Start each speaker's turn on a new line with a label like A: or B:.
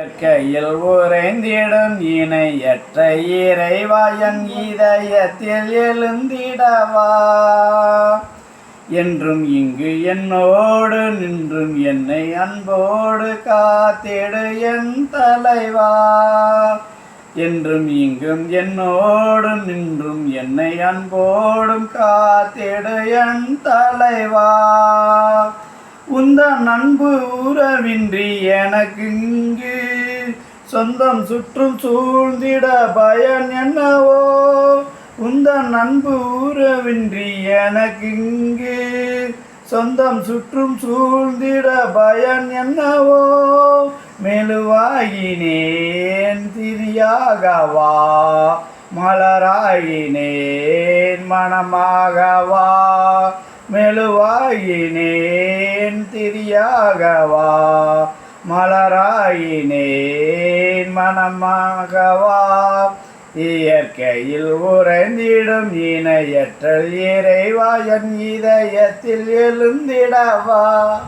A: இயற்கையில் உறைந்திடும் இணையற்ற இறைவாயன் இதயத்தில் எழுந்திடவா? என்றும் இங்கு என்னோடு நின்றும் என்னை அன்போடு காத்திடு என் தலைவா? என்றும் இங்கும் என்னோடு நின்றும் என்னை அன்போடும் காத்திடு என் தலைவா? உந்தன் நண்பு உறவின்றி எனக்கு இங்கு சொந்தம் சுற்றும் சூழ்ந்திட பயன் என்னவோ? உந்த நண்பு உறவின்றி எனக்கு இங்கு சொந்தம் சுற்றும் சூழ்ந்திட பயன் என்னவோ? மெழுவாயினேன் திரியாகவா? மலராயினேன் மனமாகவா? மெழுவாயினேன் திரியாகவா மலராயினேன் மனமாகவா? இயற்கையில் உறைந்திடும் இணையற்றல் இறைவா என் இதயத்தில் எழுந்திடவா?